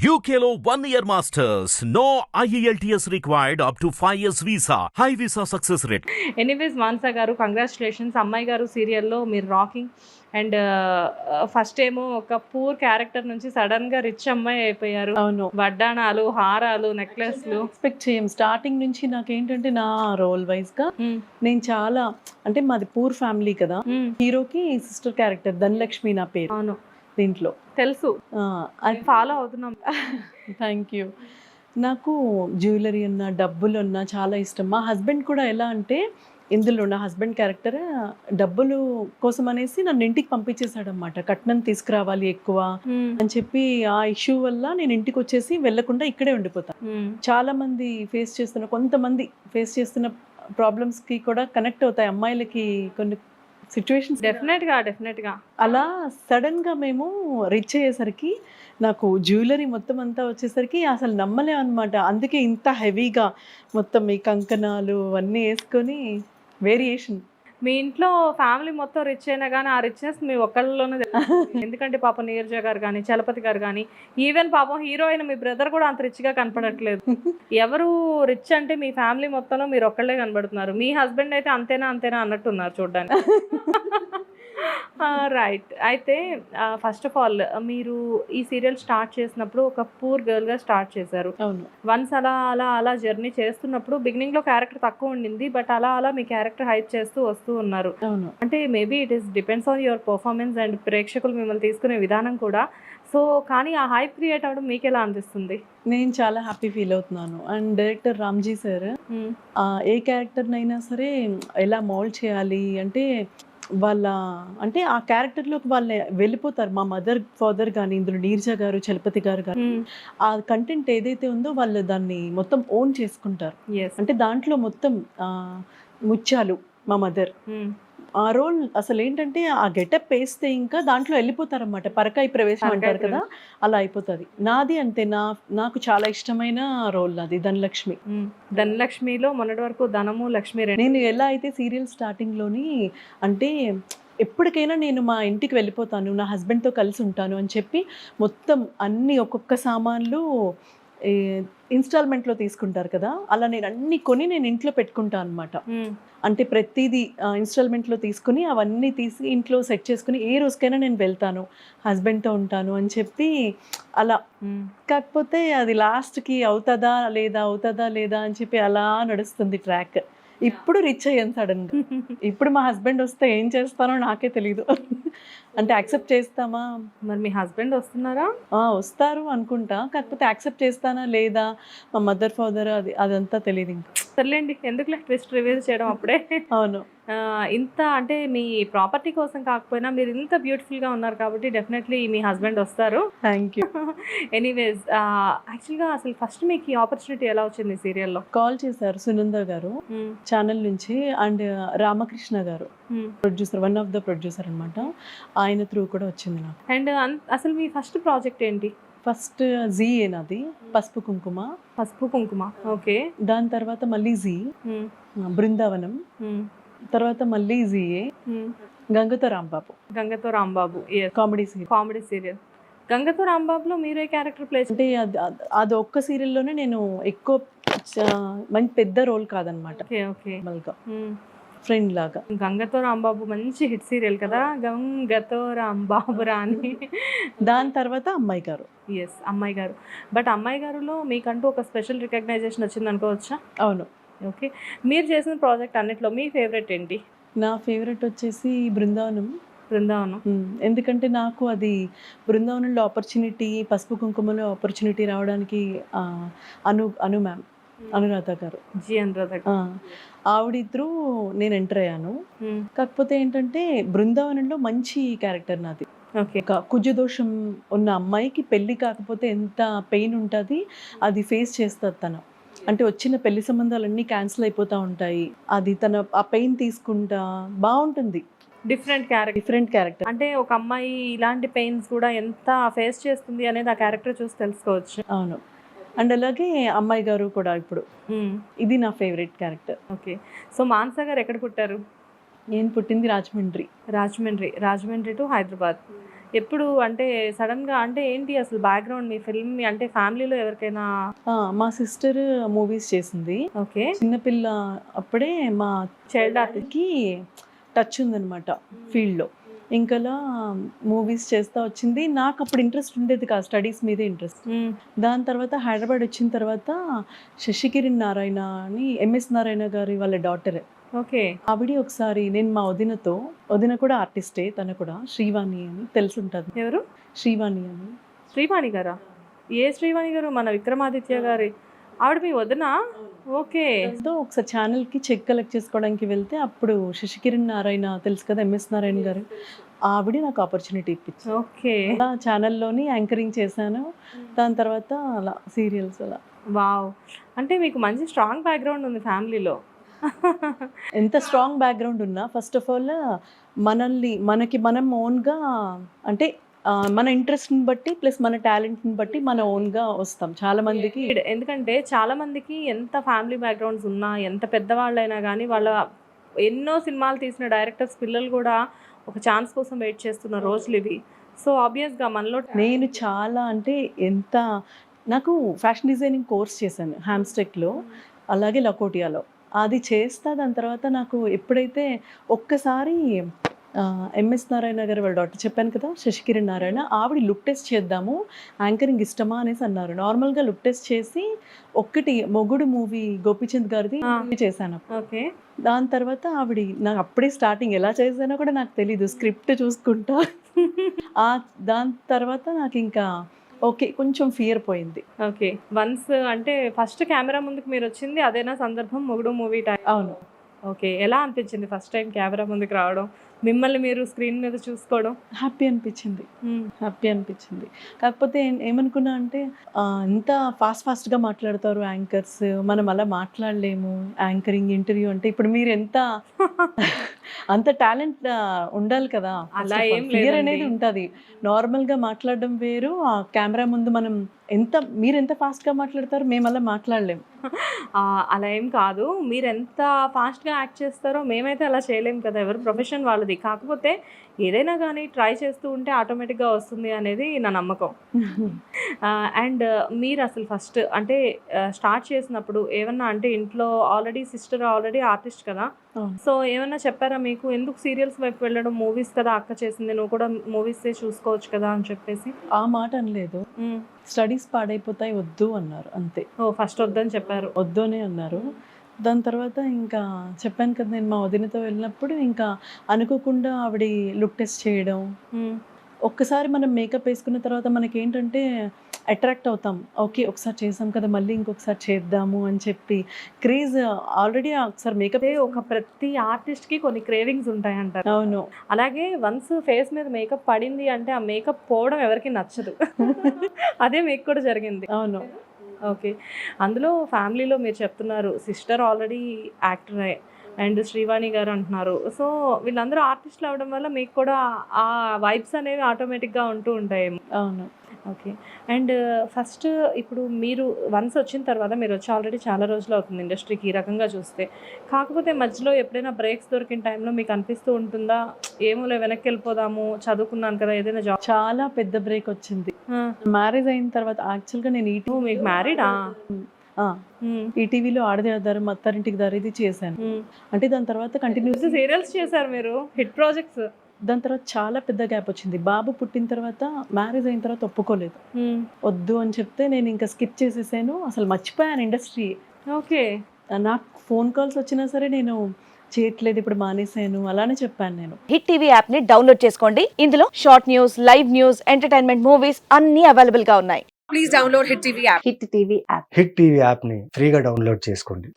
One year masters. No E IELTS required up to 5 years visa. High visa success rate. Anyways Manasa గారు congratulations అమ్మాయి గారు సీరియల్లో మీరు rocking and first ఏమో ఒక పూర్ క్యారెక్టర్ నుంచి సడన్గా రిచ్ అమ్మాయి అయిపోయారు. అవును. వడ్డాణాలు హారాలు నెక్లెస్లు ఎక్స్పెక్ట్ చేయం స్టార్టింగ్ నుంచి నాకేంటంటే నా రోల్ వైజ్గా నేను చాలా అంటే మాది పూర్ ఫ్యామిలీ కదా. హీరోకి సిస్టర్ క్యారెక్టర్ ధనలక్ష్మి నా పేరు. అవును. దీంట్లో. తెలుసు. అది ఫాలో అవుతున్నాం. థ్యాంక్ యూ నాకు జ్యువెలరీ అన్న డబ్బులు అన్న చాలా ఇష్టం. మా హస్బెండ్ కూడా ఎలా అంటే ఇందులో నా హస్బెండ్ క్యారెక్టర్ డబ్బులు కోసం అనేసి నన్ను ఇంటికి పంపించేశాడు అనమాట కట్నం తీసుకురావాలి ఎక్కువ అని చెప్పి ఆ ఇష్యూ వల్ల నేను ఇంటికి వచ్చేసి వెళ్ళకుండా ఇక్కడే ఉండిపోతాను చాలా మంది ఫేస్ చేస్తున్న కొంతమంది ఫేస్ చేస్తున్న ప్రాబ్లమ్స్కి కూడా కనెక్ట్ అవుతాయి. అమ్మాయిలకి కొన్ని సిచ్యువేషన్స్ డెఫినెట్గా డెఫినెట్గా. అలా సడన్గా మేము రీచ్ అయ్యేసరికి నాకు జ్యువెలరీ మొత్తం అంతా వచ్చేసరికి అసలు నమ్మలేం అనమాట అందుకే ఇంత హెవీగా మొత్తం ఈ కంకణాలు అన్నీ వేసుకొని వేరియేషన్ మీ ఇంట్లో ఫ్యామిలీ మొత్తం రిచ్ అయినా కానీ ఆ రిచ్నెస్ మీ ఒక్కళ్ళలోనే ఎందుకంటే పాపం నీరజ గారు కానీ చలపతి గారు కానీ ఈవెన్ పాపం హీరో అయిన మీ బ్రదర్ కూడా అంత రిచ్గా కనపడట్లేదు. ఎవరు రిచ్ అంటే మీ ఫ్యామిలీ మొత్తంలో మీరు ఒక్కళ్ళే కనబడుతున్నారు. మీ హస్బెండ్ అయితే అంతేనా అంతేనా అన్నట్టున్నారు చూడడానికి. రైట్ అయితే ఫస్ట్ ఆఫ్ ఆల్ మీరు ఈ సీరియల్ స్టార్ట్ చేసినప్పుడు ఒక పూర్ గర్ల్గా స్టార్ట్ చేశారు. వన్స్ అలా అలా అలా జర్నీ చేస్తున్నప్పుడు బిగినింగ్లో క్యారెక్టర్ తక్కువ ఉండింది బట్ అలా అలా మీ క్యారెక్టర్ హైప్ చేస్తూ వస్తూ ఉన్నారు. అంటే maybe it is depends on your performance and ప్రేక్షకులు మిమ్మల్ని తీసుకునే విధానం కూడా. సో కానీ ఆ హైప్ క్రియేట్ అవ్వడం మీకు ఎలా అనిపిస్తుంది? నేను చాలా హ్యాపీ ఫీల్ అవుతున్నాను. అండ్ డైరెక్టర్ రామ్జీ సార్ ఏ క్యారెక్టర్నైనా సరే ఎలా మౌల్డ్ చేయాలి అంటే వాళ్ళ అంటే ఆ క్యారెక్టర్లోకి వాళ్ళని వెళ్ళిపోతారు. మా మదర్ ఫాదర్ కానీ ఇందులో నీర్జా గారు చలపతి గారు కానీ ఆ కంటెంట్ ఏదైతే ఉందో వాళ్ళు దాన్ని మొత్తం ఓన్ చేసుకుంటారు. అంటే దాంట్లో మొత్తం ముత్యాలు మా మదర్. ఆ రోల్ అసలు ఏంటంటే ఆ గెటప్ వేస్తే ఇంకా దాంట్లో వెళ్ళిపోతారన్నమాట. పరకాయ ప్రవేశం అంటారు కదా అలా అయిపోతుంది. నాది అంతే నా నాకు చాలా ఇష్టమైన రోల్ నాది ధనలక్ష్మి. ధనలక్ష్మిలో మొన్నటి వరకు ధనము లక్ష్మి నేను ఎలా అయితే సీరియల్ స్టార్టింగ్లోని అంటే ఎప్పటికైనా నేను మా ఇంటికి వెళ్ళిపోతాను నా హస్బెండ్తో కలిసి ఉంటాను అని చెప్పి మొత్తం అన్ని ఒక్కొక్క సామాన్లు ఇన్స్టాల్మెంట్లో తీసుకుంటారు కదా అలా నేను అన్ని కొని నేను ఇంట్లో పెట్టుకుంటాను అనమాట. అంటే ప్రతిదీ ఇన్స్టాల్మెంట్లో తీసుకుని అవన్నీ తీసి ఇంట్లో సెట్ చేసుకుని ఏ రోజుకైనా నేను వెళ్తాను హస్బెండ్తో ఉంటాను అని చెప్పి అలా. కాకపోతే అది లాస్ట్కి అవుతుందా లేదా అవుతుందా లేదా అని చెప్పి అలా నడుస్తుంది ట్రాక్ ఇప్పుడు రిచ్ అయ్యాను సడన్గా ఇప్పుడు మా హస్బెండ్ వస్తే ఏం చేస్తానో నాకే తెలీదు. అంటే యాక్సెప్ట్ చేస్తామా? మరి మీ హస్బెండ్ వస్తున్నారా? ఆ, వస్తారు అనుకుంటా. కాకపోతే యాక్సెప్ట్ చేస్తానా లేదా? మా మదర్ ఫాదర్ అది అదంతా తెలియదు ఇంకా. సర్లేండి. ఎందుకులే ట్విస్ట్ రివీల్ చేయడం అప్పుడే? అవును. ఇంత అంటే మీ ప్రాపర్టీ కోసం కాకపోయినా మీరు ఇంత బ్యూటిఫుల్గా ఉన్నారు కాబట్టి డెఫినెట్లీ మీ హస్బెండ్ వస్తారు. థ్యాంక్ యూ ఎనీవేస్ యాక్చువల్గా అసలు ఫస్ట్ మీకు ఈ ఆపర్చునిటీ ఎలా వచ్చింది సీరియల్లో? కాల్ చేశారు సునంద గారు ఛానల్ నుంచి అండ్ రామకృష్ణ గారు producer one of the producer అనమాట ఆయన త్రూ కూడా వచ్చింది నాకు. అండ్ అసలు మీ ఫస్ట్ ప్రాజెక్ట్ ఏంటి? ఫస్ట్ జీ నాది పసుపు కుంకుమ. పసుపు కుంకుమ ఓకే. దాని తర్వాత మళ్ళీ జీ బృందావనం. తర్వాత మళ్ళీ జీఏ. గంగతో Rambabu. గంగతో Rambabu comedy serial comedy serial గంగతో రాంబాబులో మీరే క్యారెక్టర్ ప్లే అంటే అది ఒక్క సీరియల్లోనే నేను ఎక్కువ మంచి పెద్ద రోల్ కాదనమాట. ఫ్రెండ్ లాగా. గంగతో రాంబాబు మంచి హిట్ సీరియల్ కదా? గంగతో రాంబాబు రాని. దాని తర్వాత అమ్మాయి గారు. ఎస్ అమ్మాయి గారు. బట్ అమ్మాయి గారులో మీకంటూ ఒక స్పెషల్ రికగ్నైజేషన్ వచ్చింది అనుకోవచ్చా అవును. ఓకే. మీరు చేసిన ప్రాజెక్ట్ అన్నిట్లో మీ ఫేవరెట్ ఏంటి? నా ఫేవరెట్ వచ్చేసి బృందావనం. బృందావనం. ఎందుకంటే నాకు అది బృందావనంలో ఆపర్చునిటీ పసుపు కుంకుమలో ఆపర్చునిటీ రావడానికి అను అను మ్యామ్ అనురాధ గారు. జి అనురాధ ఆవిడ త్రూ నేను ఎంటర్ అయ్యాను. కాకపోతే ఏంటంటే బృందావనంలో మంచి క్యారెక్టర్ నాది. ఓకే. కుజదోషం ఉన్న అమ్మాయికి పెళ్ళి కాకపోతే ఎంత పెయిన్ ఉంటుంది అది ఫేస్ చేస్తుంది తను. అంటే వచ్చిన పెళ్ళి సంబంధాలన్నీ క్యాన్సిల్ అయిపోతూ ఉంటాయి. అది తన ఆ పెయిన్ తీసుకుంటా బాగుంటుంది. డిఫరెంట్ క్యారెక్టర్ డిఫరెంట్ క్యారెక్టర్ అంటే ఒక అమ్మాయి ఇలాంటి పెయిన్స్ కూడా ఎంత ఫేస్ చేస్తుంది అనేది ఆ క్యారెక్టర్ చూసి తెలుసుకోవచ్చు. అవును. అండ్ అలాగే అమ్మాయి గారు కూడా ఇప్పుడు. ఇది నా favourite character okay so Mansa garu ఎక్కడ పుట్టారు? నేను పుట్టింది రాజమండ్రి. రాజమండ్రి. రాజమండ్రి టు హైదరాబాద్. ఎప్పుడు అంటే సడన్గా అంటే ఏంటి అసలు బ్యాక్గ్రౌండ్ మీ ఫిల్మ్ అంటే ఫ్యామిలీలో ఎవరికైనా? మా సిస్టర్ మూవీస్ చేసింది. ఓకే. చిన్నపిల్ల అప్పుడే మా చైల్డ్ ఆర్టిస్ట్కి టచ్ ఉందనమాట ఫీల్డ్లో ఇంకలా మూవీస్ చేస్తా వచ్చింది. నాకు అప్పుడు ఇంట్రెస్ట్ ఉండేది కాదు స్టడీస్ మీదే ఇంట్రెస్ట్ దాని తర్వాత హైదరాబాద్ వచ్చిన తర్వాత శశికిరణ్ నారాయణ అని ఎంఎస్ నారాయణ గారి వాళ్ళ డాటర్ ఓకే. ఆవిడ ఒకసారి నేను మా వదినతో వదిన కూడా ఆర్టిస్టే తన కూడా శ్రీవాణి అని తెలుసుంటుంది. ఎవరు? శ్రీవాణి అని. శ్రీవాణి గారా? ఏ శ్రీవాణి గారు? మన విక్రమాదిత్య గారి. ఆవిడ మీ వదిన? ఓకే. ఒకసారి ఛానల్కి చెక్ కలెక్ట్ చేసుకోవడానికి వెళ్తే అప్పుడు శశికిరణ్ నారాయణ తెలుసు కదా ఎంఎస్ నారాయణ గారు? ఆవిడ నాకు ఆపర్చునిటీ ఇప్పించింది. ఓకే. అలా ఛానల్లోని యాంకరింగ్ చేశాను. దాని తర్వాత అలా సీరియల్స్ అలా. వావ్. అంటే మీకు మంచి స్ట్రాంగ్ బ్యాక్గ్రౌండ్ ఉంది ఫ్యామిలీలో. ఎంత స్ట్రాంగ్ బ్యాక్గ్రౌండ్ ఉన్నా ఫస్ట్ ఆఫ్ ఆల్ మనల్ని మనకి మనం ఓన్గా అంటే మన ఇంట్రెస్ట్ని బట్టి ప్లస్ మన టాలెంట్ని బట్టి మన ఓన్గా వస్తాం. చాలా మందికి ఎందుకంటే చాలా మందికి ఎంత ఫ్యామిలీ బ్యాక్గ్రౌండ్స్ ఉన్నా ఎంత పెద్దవాళ్ళైనా కానీ వాళ్ళ ఎన్నో సినిమాలు తీసిన డైరెక్టర్స్ పిల్లలు కూడా ఒక ఛాన్స్ కోసం వెయిట్ చేస్తున్న రోజులు ఇవి. సో ఆబ్వియస్గా మనలో నేను చాలా అంటే ఎంత నాకు ఫ్యాషన్ డిజైనింగ్ కోర్స్ చేశాను హ్యామ్స్టెక్లో అలాగే లకోటియాలో అది చేస్తా దాని తర్వాత నాకు ఎప్పుడైతే ఒక్కసారి ఎంఎస్ నారాయణ గారు వాళ్ళ డాక్టర్ చెప్పాను కదా శశికిరణ్ నారాయణ ఆవిడ లుక్ టెస్ట్ చేద్దాము యాంకరింగ్ ఇష్టమా అనేసి అన్నారు. నార్మల్గా లుక్ టెస్ట్ చేసి ఒక్కటి మొగుడు మూవీ గోపిచంద్ గారిది. చేశాను ఓకే. దాని తర్వాత ఆవిడ నాకు అప్పుడే స్టార్టింగ్ ఎలా చేశానో కూడా నాకు తెలీదు స్క్రిప్ట్ చూసుకుంటా. ఆ దాని తర్వాత నాకు ఇంకా ఓకే కొంచెం ఫియర్ పోయింది. ఓకే వన్స్ అంటే ఫస్ట్ కెమెరా ముందుకు మీరు వచ్చింది అదేనా సందర్భం? మొగుడు మూవీ టైం. అవును. ఓకే ఎలా అనిపించింది ఫస్ట్ టైం కెమెరా ముందుకు రావడం? మిమ్మల్ని మీరు స్క్రీన్ మీద చూసుకోవడం? హ్యాపీ అనిపించింది. హ్యాపీ అనిపించింది. కాకపోతే ఏమనుకున్నా అంటే ఎంత ఫాస్ట్ ఫాస్ట్గా మాట్లాడతారు యాంకర్స్. మనం అలా మాట్లాడలేము. యాంకరింగ్ ఇంటర్వ్యూ అంటే ఇప్పుడు మీరు ఎంత అంత టాలెంట్ ఉండాలి కదా. అలా ఏం లేదండి. అనేది ఉంటుంది. నార్మల్గా మాట్లాడడం వేరు. ఆ కెమెరా ముందు మనం ఎంత మీరు ఎంత ఫాస్ట్గా మాట్లాడతారు మేము అలా మాట్లాడలేము. అలా ఏం కాదు. మీరు ఎంత ఫాస్ట్గా యాక్ట్ చేస్తారో మేమైతే అలా చేయలేం కదా. ఎవరు ప్రొఫెషన్ వాళ్ళది కాకపోతే ఏదైనా కానీ ట్రై చేస్తూ ఉంటే ఆటోమేటిక్గా వస్తుంది అనేది నా నమ్మకం. అండ్ మీరు అసలు ఫస్ట్ అంటే స్టార్ట్ చేసినప్పుడు ఏమన్నా అంటే ఇంట్లో ఆల్రెడీ సిస్టర్ ఆల్రెడీ ఆర్టిస్ట్ కదా. సో ఏమన్నా చెప్పారా మీకు? ఎందుకు సీరియల్స్ వైపు వెళ్ళడం? మూవీస్ కదా అక్క చేసింది. నువ్వు కూడా మూవీస్ చూసుకోవచ్చు కదా అని చెప్పేసి. ఆ మాట అనలేదు. స్టడీస్ పాడైపోతాయి వద్దు అన్నారు. అంతే. ఓ ఫస్ట్ వద్దని చెప్పారు. వద్దు అనే అన్నారు. దాని తర్వాత ఇంకా చెప్పాను కదా నేను మా వదినతో వెళ్ళినప్పుడు ఇంకా అనుకోకుండా ఆవిడ లుక్ టెస్ట్ చేయడం. ఒక్కసారి మనం మేకప్ వేసుకున్న తర్వాత మనకి ఏంటంటే అట్రాక్ట్ అవుతాం. ఓకే ఒకసారి చేసాం కదా మళ్ళీ ఇంకొకసారి చేద్దాము అని చెప్పి. క్రేజ్ ఆల్రెడీ ఒకసారి మేకప్ ఒక ప్రతి ఆర్టిస్ట్కి కొన్ని క్రేవింగ్స్ ఉంటాయి అంటారు అవును. అలాగే వన్స్ ఫేస్ మీద మేకప్ పడింది అంటే ఆ మేకప్ పోవడం ఎవరికి నచ్చదు. అదే మీకు కూడా జరిగింది. అవును. ఓకే. అందులో ఫ్యామిలీలో మీరు చెప్తున్నారు sister already actor and Srivani గారు అంటున్నారు. సో వీళ్ళందరూ ఆర్టిస్టులు అవడం వల్ల మీకు కూడా ఆ వైబ్స్ అనేవి ఆటోమేటిక్గా ఉంటూ ఉంటాయి అవును. ఓకే. అండ్ ఫస్ట్ ఇప్పుడు మీరు వన్స్ వచ్చిన తర్వాత మీరు వచ్చి ఆల్రెడీ చాలా రోజులు అవుతుంది ఇండస్ట్రీకి ఈ రకంగా చూస్తే. కాకపోతే మధ్యలో ఎప్పుడైనా బ్రేక్స్ దొరికిన టైంలో మీకు అనిపిస్తూ ఉంటుందా? ఏమోలే వెనక్కి వెళ్ళిపోదాము చదువుకున్నాను కదా ఏదైనా జాబ్ చాలా పెద్ద బ్రేక్ వచ్చింది. మ్యారేజ్ అయిన తర్వాత యాక్చువల్గా నేను ఈటీ మీకు మ్యారీడా? ఈటీవీలో ఆడదే ఆధారం అత్తారింటికి దారి ఇది చేశాను. అంటే దాని తర్వాత కంటిన్యూస్ సీరియల్స్ చేశారు మీరు హిట్ ప్రాజెక్ట్స్. దాని తర్వాత చాలా పెద్ద గ్యాప్ వచ్చింది. బాబు పుట్టిన తర్వాత మ్యారేజ్ అయిన తర్వాత ఒప్పుకోలేదు. వద్దు అని చెప్తే నేను ఇంకా స్కిప్ చేసేసాను. అసలు మర్చిపోయాను ఇండస్ట్రీ ఓకే. నాకు ఫోన్ కాల్స్ వచ్చినా సరే నేను చేయట్లేదు ఇప్పుడు మానేశాను అలానే చెప్పాను నేను. హిట్ టీవీ యాప్ని డౌన్లోడ్ చేసుకోండి. ఇందులో short news live news entertainment movies అన్ని అవైలబుల్గా ఉన్నాయి. Please download Hit TV app. Hit TV app Hit TV యాప్ని ఫ్రీగా డౌన్లోడ్ చేసుకోండి.